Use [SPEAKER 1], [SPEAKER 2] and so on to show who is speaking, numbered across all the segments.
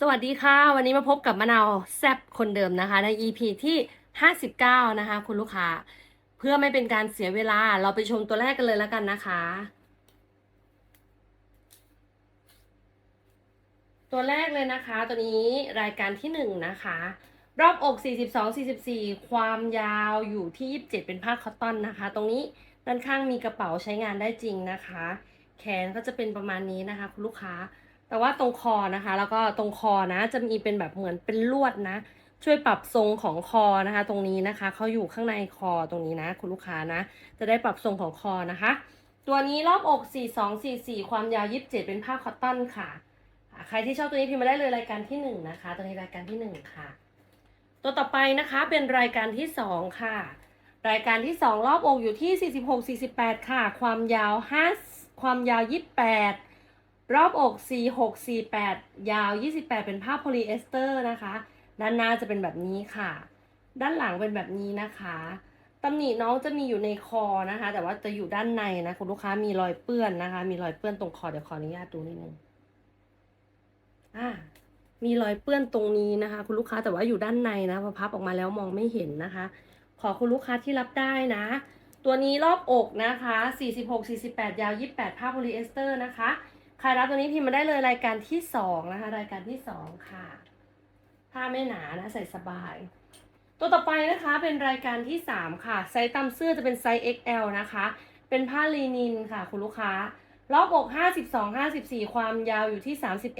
[SPEAKER 1] สวัสดีค่ะ วันนี้มาพบกับมะนาวแซบคนเดิมนะคะ ใน EP ที่ 59 นะคะ คุณลูกค้า เพื่อไม่เป็นการเสียเวลาเราไปชมตัวแรกกันเลยแล้วกันนะคะ ตัวแรกเลยนะคะ ตัวนี้รายการที่ 1 นะคะ รอบอก 42 44 ความยาวอยู่ที่ 27 เป็นผ้าคอตตอนนะคะ ตรงนี้ด้านข้างมีกระเป๋าใช้งานได้จริงนะคะ แขนก็จะเป็นประมาณนี้นะคะ คุณลูกค้า แต่ว่าตรงคอนะคะ แล้วก็ตรงคอนะ จะมีเป็นแบบเหมือนเป็นลวดนะ ช่วยปรับทรงของคอนะคะ ตรงนี้นะคะเขาอยู่ข้างในคอตรงนี้นะ คุณลูกค้านะ จะได้ปรับทรงของคอนะคะ ตัวนี้รอบอก 4244 ความยาว 27 เป็นผ้าคอตตอนค่ะ ใครที่ชอบตัวนี้พิมพ์มาได้เลยรายการที่ 1 นะคะ ตัวนี้รายการที่ 1 ค่ะ ตัวต่อไปนะคะเป็นรายการที่ 2 ค่ะ รายการที่ 2 รอบอกอยู่ที่ 46 48 ค่ะ ความยาว5ความยาว 28 รอบอก 46 48 ยาว 28 เป็นผ้าโพลีเอสเตอร์นะคะ ด้านหน้าจะเป็นแบบนี้ค่ะ ด้านหลังเป็นแบบนี้นะคะตำหนิน้องจะมีอยู่ในคอนะคะ แต่ว่าจะอยู่ด้านในนะคุณลูกค้ามีรอยเปื้อนนะคะ มีรอยเปื้อนตรงคอเดี๋ยวขออนุญาตดูนิดนึงอ่ามีรอยเปื้อนตรงนี้นะคะ คุณลูกค้าแต่ว่าอยู่ด้านในนะพอพับออกมาแล้วมองไม่เห็นนะคะ ขอคุณลูกค้าที่รับได้นะ ตัวนี้รอบอกนะคะ 46 48 ยาว 28 ผ้าโพลีเอสเตอร์นะคะ ใครรับตัวนี้พิมพ์มาได้เลยรายการที่2นะคะ รายการที่2ค่ะผ้าไม่หนานะใส่สบาย ตัวต่อไปนะคะเป็นรายการที่3ค่ะไซส์ตามเสื้อจะเป็นไซส์ XL นะคะ เป็นผ้าลีนินค่ะ คุณลูกค้ารอบอก52 54 ความยาวอยู่ที่ 31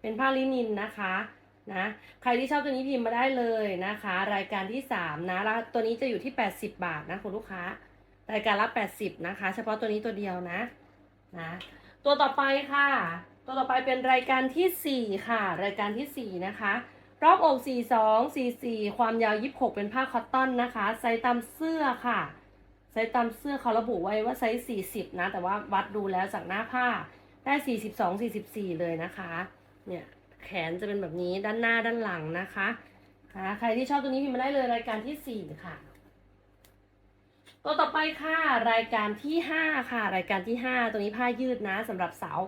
[SPEAKER 1] เป็นผ้าลินินนะคะนะใครที่ชอบตัวนี้พิมพ์มาได้เลยนะคะ รายการที่ 3 นะแล้วตัวนี้จะอยู่ที่ 80 บาทนะคุณลูกค้า รายการละ 80 นะคะ เฉพาะตัวนี้ตัวเดียวนะนะ ตัวต่อไปค่ะ ตัวต่อไปเป็นรายการทีสี่4 ค่ะ รายการทีสี่ 4 นะคะ รอบอก 42 44 ความยาว 26 เป็นผ้าคอตตอนนะคะ ไซส์ตามเสื้อค่ะ ไซส์ตามเสื้อเขาระบุไว้ว่าไซส์ 40 นะ แต่ว่าวัดดูแล้วจากหน้าผ้าได้ 42 44 เลยนะคะ เนี่ย แขนจะเป็นแบบนี้ด้านหน้าด้านหลังนะคะ ใครที่ชอบตัวนี้พิมพ์มาได้เลยรายการที่ 4 ค่ะ ตัวต่อไปค่ะรายการที่ 5 ค่ะ รายการที่ 5 ตัวนี้ผ้ายืดนะสำหรับสาว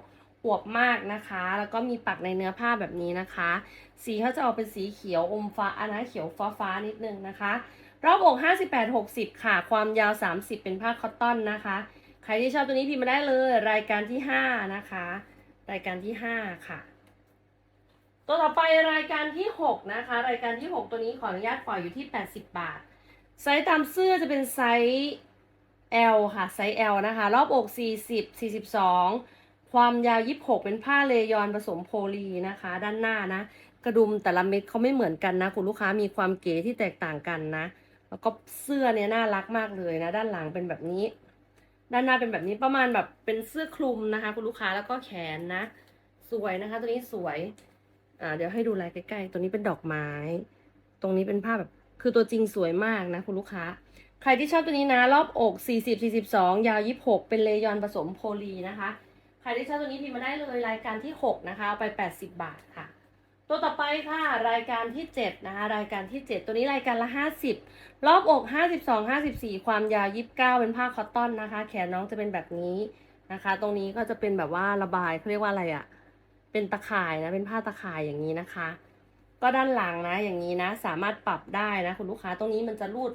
[SPEAKER 1] อวบมากนะคะ แล้วก็มีปักในเนื้อผ้าแบบนี้นะคะ สีเขาจะออกเป็นสีเขียวอมฟ้าอันนะเขียวฟ้าฟ้านิดนึงนะคะ รอบอก 58 60 ค่ะ ความยาว 30 เป็นผ้าคอตตอนนะคะ ใครที่ชอบตัวนี้พิมพ์มาได้เลย รายการที่ 5 นะคะ รายการที่ 5 ค่ะ ตัวต่อไปรายการที่ 6 นะคะ รายการที่ 6 ตัวนี้ขออนุญาตปล่อยอยู่ที่ 80 บาท ไซส์ตามเสื้อจะเป็นไซส์ L ค่ะไซส์ L นะคะ รอบอก 40 42 ความยาว 26 เป็นผ้าเลยอนผสมโพลีนะคะ ด้านหน้านะ กระดุมแต่ละเม็ดเขาไม่เหมือนกันนะ คุณลูกค้ามีความเก๋ที่แตกต่างกันนะ แล้วก็เสื้อเนี่ยน่ารักมากเลยนะ ด้านหลังเป็นแบบนี้ ด้านหน้าเป็นแบบนี้ประมาณแบบเป็นเสื้อคลุมนะคะ คุณลูกค้าแล้วก็แขนนะ สวยนะคะ ตัวนี้สวยอ่าเดี๋ยวให้ดูลายใกล้ๆ ตัวนี้เป็นดอกไม้ ตรงนี้เป็นผ้าแบบ คือตัวจริงสวยมากนะคุณลูกค้า ใครที่ชอบตัวนี้นะ รอบอก 40 42 ยาว 26 เป็นเลยอนผสมโพลีนะคะ ใครที่ชอบตัวนี้พิมพ์มาได้เลยรายการที่ 6 นะคะเอาไป 80 บาทค่ะ ตัวต่อไปค่ะ รายการที่ 7 นะคะ รายการที่ 7 ตัวนี้รายการละ 50 รอบอก 52 54 ความยาว 29 เป็นผ้าคอตตอนนะคะ แขนน้องจะเป็นแบบนี้นะคะ ตรงนี้ก็จะเป็นแบบว่าระบายเขาเรียกว่าอะไรอะเป็นตะข่ายนะ เป็นผ้าตะข่ายอย่างนี้นะคะ ก็ด้านหลังนะอย่างนี้นะ สามารถปรับได้นะคุณลูกค้าตรงนี้มันจะรูด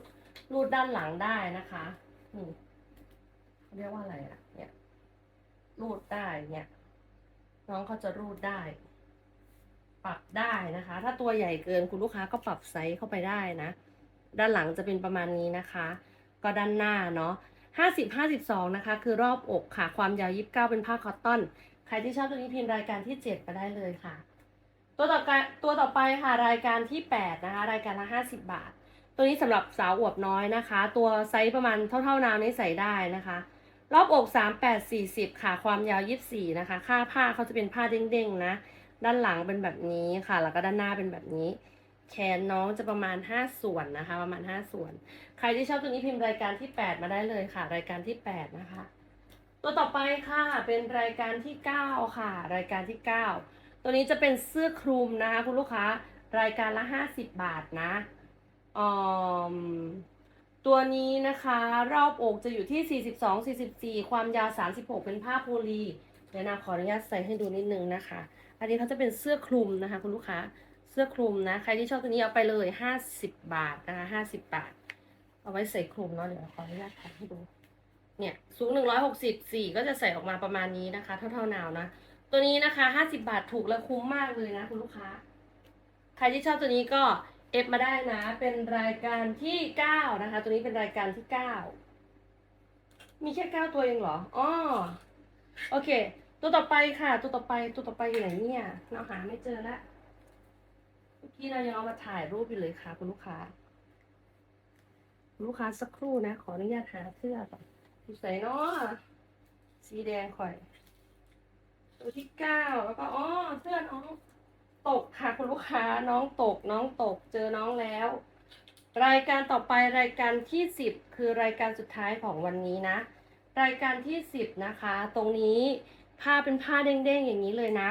[SPEAKER 1] รูดด้านหลังได้นะคะนี่เรียกว่าอะไรอะเนี่ย รูดได้เนี่ย น้องเขาจะรูดได้ ปรับได้นะคะ ถ้าตัวใหญ่เกินคุณลูกค้าก็ปรับไซส์เข้าไปได้นะ ด้านหลังจะเป็นประมาณนี้นะคะ ก็ด้านหน้าเนาะห้าสิบห้าสิบสองนะคะ คือรอบอกค่ะ ความยาวยีิบเก้าเป็นผ้าคอตตอน ใครที่ชอบตัวนี้พิมพ์รายการที่เจ็ดมาได้เลยค่ะ ตัวต่อไปตัวต่อไปค่ะรายการที่แปดนะคะ รายการละห้าสิบบาท ตัวนี้สำหรับสาวอวบน้อยนะคะ ตัวไซส์ประมาณเท่าๆน้ำนี่ใส่ได้นะคะ รอบอกสามแปดสี่สิบค่ะ ความยาวยี่สี่นะคะ ค่าผ้าเขาจะเป็นผ้าเด้งๆนะ ด้านหลังเป็นแบบนี้ค่ะ แล้วก็ด้านหน้าเป็นแบบนี้ แขนน้องจะประมาณ 5 ส่วนนะคะ ประมาณ 5 ส่วน ใครที่ชอบตัวนี้พิมพ์รายการที่ 8 มาได้เลยค่ะ รายการที่ 8 นะคะ ตัวต่อไปค่ะ เป็นรายการที่ 9 ค่ะ รายการที่ 9 ตัวนี้จะเป็นเสื้อคลุมนะคะคุณลูกค้ารายการละ 50 บาทนะอมตัวนี้นะคะ รอบอกจะอยู่ที่ 42 44 ความยาว 36 เป็นผ้าโพลีเดี๋ยวนะขออนุญาตใส่ให้ดูนิดนึงนะคะ อันนี้เขาจะเป็นเสื้อคลุมนะคะ คุณลูกค้าเสื้อคลุมนะ ใครที่ชอบตัวนี้เอาไปเลยห้าสิบบาทนะคะห้าสิบบาท เอาไว้ใส่คลุมเนาะเดี๋ยวขออนุญาตถ่ายให้ดูเนี่ยสูงหนึ่งร้อยหกสิบสี่ก็จะใส่ออกมาประมาณนี้นะคะ เท่าเท่านาวนะ ตัวนี้นะคะห้าสิบาทถูกและคุ้มมากเลยนะคุณลูกค้า ใครที่ชอบตัวนี้ก็เอฟมาได้นะ เป็นรายการที่เก้านะคะ ตัวนี้เป็นรายการที่เก้ามีแค่เก้าตัวเองเหรออ๋อโอเค ตัวต่อไปค่ะ ตัวต่อไปตัวต่อไปอยู่ไหนเนี่ย เราหาไม่เจอละเมื่อกี้เรายังเอามาถ่ายรูปอยู่เลยค่ะคุณลูกค้า ลูกค้าสักครู่นะ ขออนุญาตหาเสื้อก่อนอยู่ใส่เนาะสีแดงข่อย ตัวที่เก้าแล้วก็อ๋อเสื้อน้องตกค่ะคุณลูกค้าน้องตกน้องตกเจอน้องแล้ว รายการต่อไปรายการที่สิบคือรายการสุดท้ายของวันนี้นะ รายการที่สิบนะคะ ตรงนี้ผ้าเป็นผ้าเด้งๆอย่างนี้เลยนะ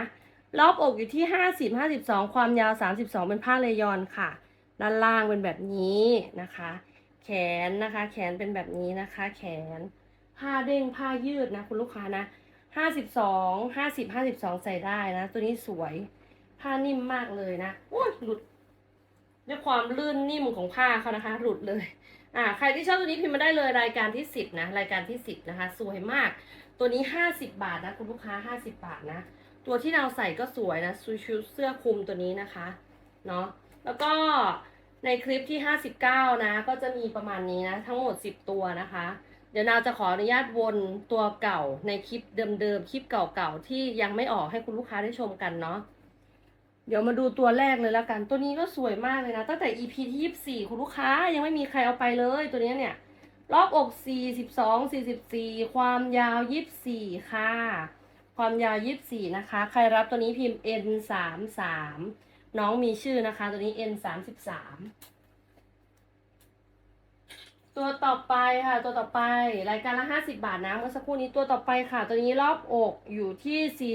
[SPEAKER 1] รอบอกอยู่ที่ห้าสิบห้าสิบสองความยาวสามสิบสองเป็นผ้าเลยอนค่ะ ด้านล่างเป็นแบบนี้นะคะ แขนนะคะ แขนเป็นแบบนี้นะคะ แขนผ้าเด้งผ้ายืดนะคุณลูกค้านะ ห้าสิบสองห้าสิบห้าสิบสองใส่ได้นะ ตัวนี้สวยผ้านิ่มมากเลยนะโอ้ยหลุดด้วยความลื่นนิ่มของผ้าเขานะคะ หลุดเลย อ่า ใครที่ชอบตัวนี้พิมพ์มาได้เลยรายการที่สิบนะ รายการที่สิบนะคะ สวยมาก ตัวนี้ห้าสิบบาทนะคุณลูกค้าห้าสิบบาทนะ ตัวที่เราใส่ก็สวยนะซูชูเสื้อคลุมตัวนี้นะคะ เนาะ แล้วก็ในคลิปที่59นะ ก็จะมีประมาณนี้นะ ทั้งหมด10ตัวนะคะ เดี๋ยวนาวจะขออนุญาตวนตัวเก่าในคลิปเดิมๆ คลิปเก่าๆ ที่ยังไม่ออกให้คุณลูกค้าได้ชมกันเนาะ เดี๋ยวมาดูตัวแรกเลยแล้วกัน ตัวนี้ก็สวยมากเลยนะ ตั้งแต่ EP ที่ 24 คุณลูกค้ายังไม่มีใครเอาไปเลย ตัวนี้เนี่ย รอบอก 42 44 ความยาว 24 ค่ะ ความยาว 24 นะคะ ใครรับตัวนี้พิมพ์ N 3 3 น้องมีชื่อนะคะ ตัวนี้ N 3 3 ตัวต่อไปค่ะ ตัวต่อไป รายการละ 50 บาทนะเมื่อสักครู่นี้ตัวต่อไปค่ะ ตัวนี้รอบอกอยู่ที่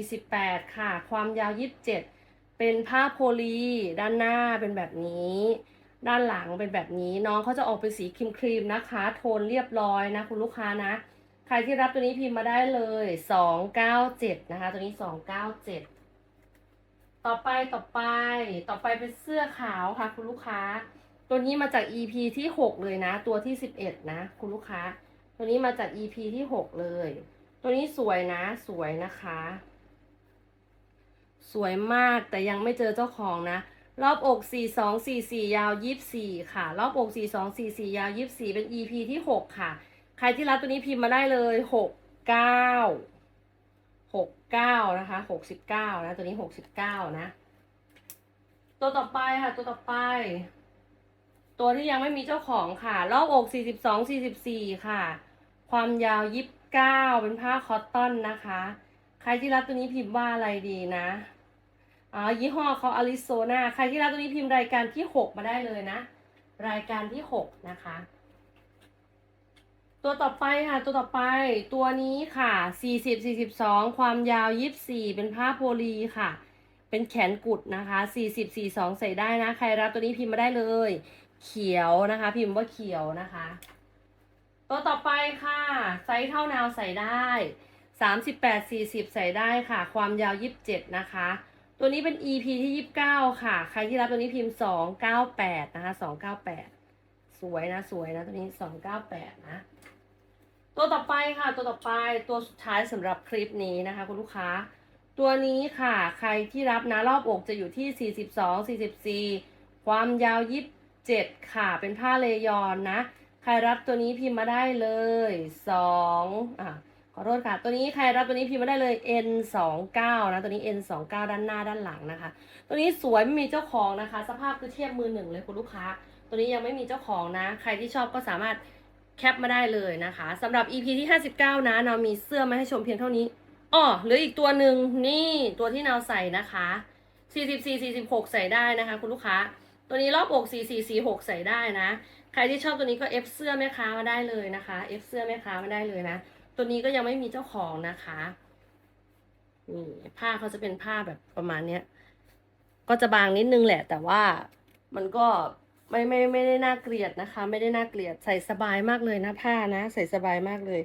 [SPEAKER 1] 46 48 ค่ะ ความยาว 27 เป็นผ้าโพลี ด้านหน้าเป็นแบบนี้ ด้านหลังเป็นแบบนี้ น้องเขาจะออกเป็นสีครีมครีมๆนะคะ โทนเรียบร้อยนะ คุณลูกค้านะ ใครที่รับตัวนี้พิมพ์มาได้เลยสองเก้าเจ็ดนะคะ ตัวนี้สองเก้าเจ็ดต่อไปต่อไป ต่อไปเป็นเสื้อขาวค่ะ คุณลูกค้า ตัวนี้มาจาก EP ที่หกเลยนะ ตัวที่สิบเอ็ดนะ คุณลูกค้า ตัวนี้มาจาก EP ที่หกเลย ตัวนี้สวยนะ สวยนะคะ สวยมากแต่ยังไม่เจอเจ้าของนะ รอบอก 4 2 4 4 ยาว 24 ค่ะ รอบอก 4 2 4 4 ยาว 24 เป็น EP ที่6ค่ะ ใครที่รับตัวนี้พิมพ์มาได้เลย6 9 6 9นะคะ69นะ ตัวนี้69นะ ตัวต่อไปค่ะ ตัวต่อไป ตัวที่ยังไม่มีเจ้าของค่ะ รอบอก 42 44 ค่ะ ความยาว 29 เป็นผ้าคอตตอนนะคะ ใครที่รับตัวนี้พิมพ์ว่าอะไรดีนะอ๋อยี่ห้อเขาอาริโซนาใครที่รับตัวนี้พิมพ์รายการที่หกมาได้เลยนะ รายการที่หกนะคะ ตัวต่อไปค่ะ ตัวต่อไป ตัวนี้ค่ะสี่สิบสี่สิบสองความยาวยี่สี่เป็นผ้าโพลีค่ะเป็นแขนกุดนะคะสี่สิบสี่สองใส่ได้นะ ใครรับตัวนี้พิมพ์มาได้เลย เขียวนะคะ พิมพ์ว่าเขียวนะคะ ตัวต่อไปค่ะ ไซส์เท่านาวใส่ได้สามสิบแปดสี่สิบใส่ได้ค่ะ ความยาวยี่สิบเจ็ดนะคะ ตัวนี้เป็น EP ที่29ค่ะ ใครที่รับตัวนี้พิมพ์298นะคะ298สวยนะสวยนะตัวนี้298นะ ตัวต่อไปค่ะ ตัวต่อไปตัวสุดท้ายสำหรับคลิปนี้นะคะ คุณลูกค้า ตัวนี้ค่ะ ใครที่รับนะรอบอกจะอยู่ที่42 44ความยาว 27ค่ะเป็นผ้าเลยอนนะ ใครรับตัวนี้พิมพ์มาได้เลย2อะขอโทษค่ะ ตัวนี้ใครรับตัวนี้พิมพ์มาได้เลย N 2 9นะตัวนี้ N 2 9ด้านหน้าด้านหลังนะคะ ตัวนี้สวยไม่มีเจ้าของนะคะ สภาพคือเทียบมือหนึ่งเลยคุณลูกค้า ตัวนี้ยังไม่มีเจ้าของนะ ใครที่ชอบก็สามารถแคปมาได้เลยนะคะสำหรับ EP ที่ 59 นะเรามีเสื้อมาให้ชมเพียงเท่านี้อ้อเหลืออีกตัวหนึ่งนี่ตัวที่เนาใส่นะคะ 44 46 ใส่ได้นะคะ คุณลูกค้า ตัวนี้รอบอก44 46 ใส่ได้นะ ใครที่ชอบตัวนี้ก็ F เสื้อแม่ค้ามาได้เลยนะคะ F เสื้อแม่ค้ามาได้เลยนะ ตัวนี้ก็ยังไม่มีเจ้าของนะคะนี่ผ้าเขาจะเป็นผ้าแบบประมาณเนี้ยก็จะบางนิดนึงแหละ แต่ว่ามันก็ไม่ไม่ไม่ได้น่าเกลียดนะคะ ไม่ได้น่าเกลียดใส่สบายมากเลยนะผ้านะ ใส่สบายมากเลย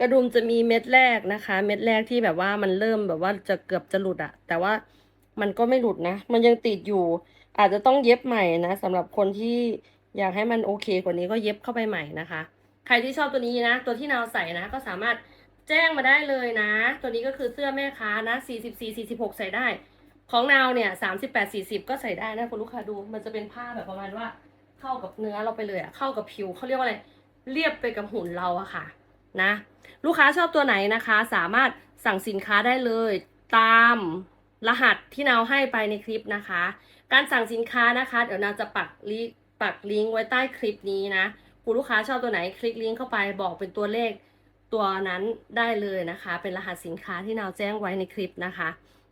[SPEAKER 1] กระดุมจะมีเม็ดแรกนะคะ เม็ดแรกที่แบบว่ามันเริ่มแบบว่าจะเกือบจะหลุดอะแต่ว่ามันก็ไม่หลุดนะ มันยังติดอยู่ อาจจะต้องเย็บใหม่นะสำหรับคนที่อยากให้มันโอเคกว่านี้ก็เย็บเข้าไปใหม่นะคะ ใครที่ชอบตัวนี้นะ ตัวที่นาวใส่นะ ก็สามารถแจ้งมาได้เลยนะ ตัวนี้ก็คือเสื้อแม่ค้านะ44 46 ใส่ได้ ของนาวเนี่ย38 40 ก็ใส่ได้นะคุณลูกค้าดูมันจะเป็นผ้าแบบประมาณว่าเข้ากับเนื้อเราไปเลยอะเข้ากับผิวเขาเรียกว่าอะไรเรียบไปกับหุ่นเราอะค่ะนะ ลูกค้าชอบตัวไหนนะคะ สามารถสั่งสินค้าได้เลย ตามรหัสที่นาวให้ไปในคลิปนะคะ การสั่งสินค้านะคะ เดี๋ยวนาวจะปักลิปักลิงก์ไว้ใต้คลิปนี้นะคุณลูกค้าชอบตัวไหนคลิกลิงก์เข้าไปบอกเป็นตัวเลขตัวนั้นได้เลยนะคะ เป็นรหัสสินค้าที่นาวแจ้งไว้ในคลิปนะคะ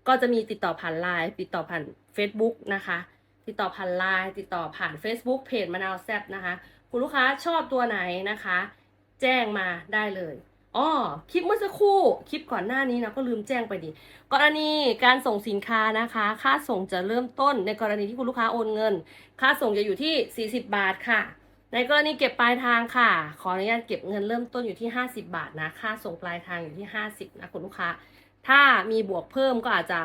[SPEAKER 1] ก็จะมีติดต่อผ่านไลน์ติดต่อผ่าน Facebook นะคะ ติดต่อผ่านไลน์ติดต่อผ่าน Facebook เพจมะนาวแซบนะคะ คุณลูกค้าชอบตัวไหนนะคะ แจ้งมาได้เลย อ๋อคลิปเมื่อสักครู่คลิปก่อนหน้านี้นะก็ลืมแจ้งไปดิกรณีการส่งสินค้านะคะ ค่าส่งจะเริ่มต้นในกรณีที่คุณลูกค้าโอนเงิน ค่าส่งจะอยู่ที่ 40 บาทค่ะ ในกรณีเก็บปลายทางค่ะ ขออนุญาตเก็บเงินเริ่มต้นอยู่ที่ 50 บาทนะค่าส่งปลายทางอยู่ที่ 50นะคุณลูกค้า ถ้ามีบวกเพิ่มก็อาจจะ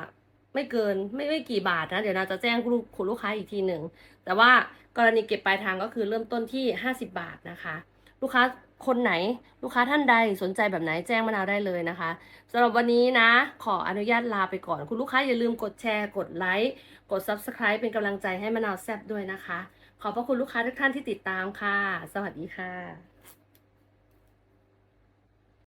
[SPEAKER 1] ไม่เกินไม่ไม่กี่บาทนะเดี๋ยวเราจะแจ้งคุณลูกคุณลูกค้าอีกทีหนึ่งแต่ว่ากรณีเก็บปลายทางก็คือเริ่มต้นที่ 50 บาทนะคะ ลูกค้า คนไหนลูกค้าท่านใดสนใจแบบไหนแจ้งมะนาวได้เลยนะคะสำหรับวันนี้นะ ขออนุญาตลาไปก่อน คุณลูกค้าอย่าลืมกดแชร์กดไลค์กด Subscribe เป็นกำลังใจให้มะนาวแซบด้วยนะคะ ขอบพระคุณลูกค้าทุกท่านที่ติดตามค่ะ สวัสดีค่ะ